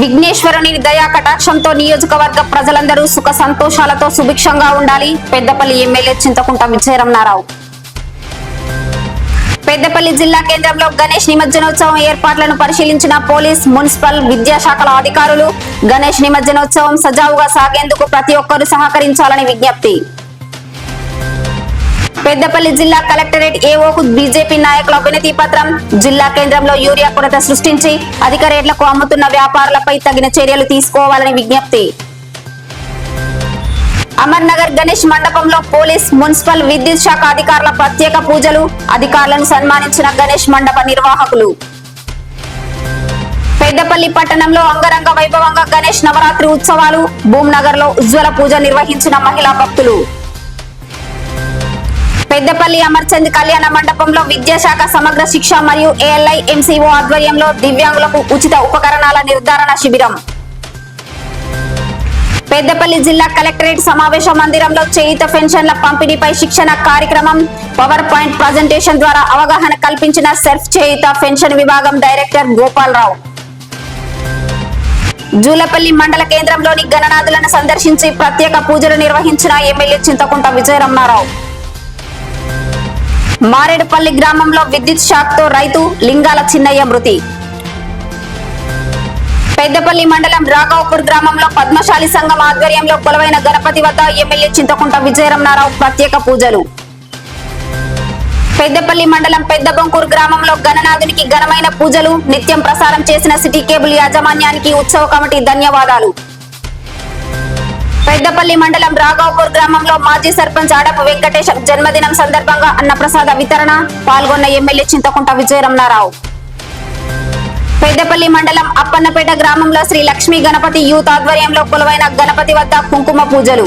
విఘ్నేశ్వరుని దయా కటాక్షంతో నియోజకవర్గ ప్రజలందరూ సుఖ సంతోషాలతో సుభిక్షంగా ఉండాలి. పెద్దపల్లి ఎమ్మెల్యే చింతకుంట విజయరమణారావు. పెద్దపల్లి జిల్లా కేంద్రంలో గణేష్ నిమజ్జనోత్సవం ఏర్పాట్లను పరిశీలించిన పోలీస్ మున్సిపల్ విద్యాశాఖల అధికారులు గణేష్ నిమజ్జనోత్సవం సజావుగా సాగేందుకు ప్రతి ఒక్కరూ సహకరించాలని విజ్ఞప్తి. పెద్దపల్లి జిల్లా కలెక్టరేట్ ఏఓకు బీజేపీ నాయకుల అవినతి పత్రం. జిల్లా కేంద్రంలో యూరియా కొరత సృష్టించి అధిక రేట్లకు అమ్ముతున్న వ్యాపారులపై తగిన చర్యలు తీసుకోవాలని విజ్ఞప్తి. అమర్ నగర్ గణేష్ మండపంలో పోలీస్ మున్సిపల్ విద్యుత్ శాఖ అధికారుల ప్రత్యేక పూజలు అధికారులను సన్మానించిన గణేష్ మండప నిర్వాహకులు. పెద్దపల్లి పట్టణంలో అంగరంగ వైభవంగా గణేష్ నవరాత్రి ఉత్సవాలు భూమ్నగర్లో ఉజ్వల పూజ నిర్వహించిన మహిళా భక్తులు. పెద్దపల్లి అమర్చంద్ కళ్యాణ మండపంలో విద్యాశాఖ సమగ్ర శిక్ష మరియు ఏఎల్ఐ ఎంసీఓ ఆధ్వర్యంలో దివ్యాంగులకు ఉచిత ఉపకరణాల నిర్ధారణ శిబిరం. పెద్దపల్లి జిల్లా కలెక్టరేట్ సమావేశ మందిరంలో చేయిత పెన్షన్ల పంపిణీపై శిక్షణ కార్యక్రమం పవర్ పాయింట్ ప్రజెంటేషన్ ద్వారా అవగాహన కల్పించిన సెల్ఫ్ చేయిత పెన్షన్ విభాగం డైరెక్టర్ గోపాలరావు. జూలపల్లి మండల కేంద్రంలోని గణనాథులను సందర్శించి ప్రత్యేక పూజలు నిర్వహించిన ఎమ్మెల్యే చింతకుంట విజయరమణారావు మారేడుపల్లి గ్రామంలో విద్యుత్ షాక్తో రైతు లింగాల చిన్నయ్య మృతి. పెద్దపల్లి మండలం రాఘవపూర్ గ్రామంలో పద్మశాలి సంఘం ఆధ్వర్యంలో కొలవైన గణపతి వద్ద ఎమ్మెల్యే చింతకుంట విజయరమణారావు ప్రత్యేక పూజలు. పెద్దపల్లి మండలం పెద్దబొంకూరు గ్రామంలో గణనాథునికి ఘనమైన పూజలు నిత్యం ప్రసారం చేసిన సిటీ కేబుల్ యాజమాన్యానికి ఉత్సవ కమిటీ ధన్యవాదాలు. పెద్దపల్లి మండలం రాఘవపూర్ గ్రామంలో మాజీ సర్పంచ్ ఆడపు వెంకటేశం జన్మదినం సందర్భంగా అన్నప్రసాద వితరణ పాల్గొన్న ఎమ్మెల్యే చింతకుంట విజయరమణారావు. పెద్దపల్లి మండలం అప్పన్నపేట గ్రామంలో శ్రీ లక్ష్మీ గణపతి యూత్ ఆధ్వర్యంలో కొలువైన గణపతి వద్ద కుంకుమ పూజలు.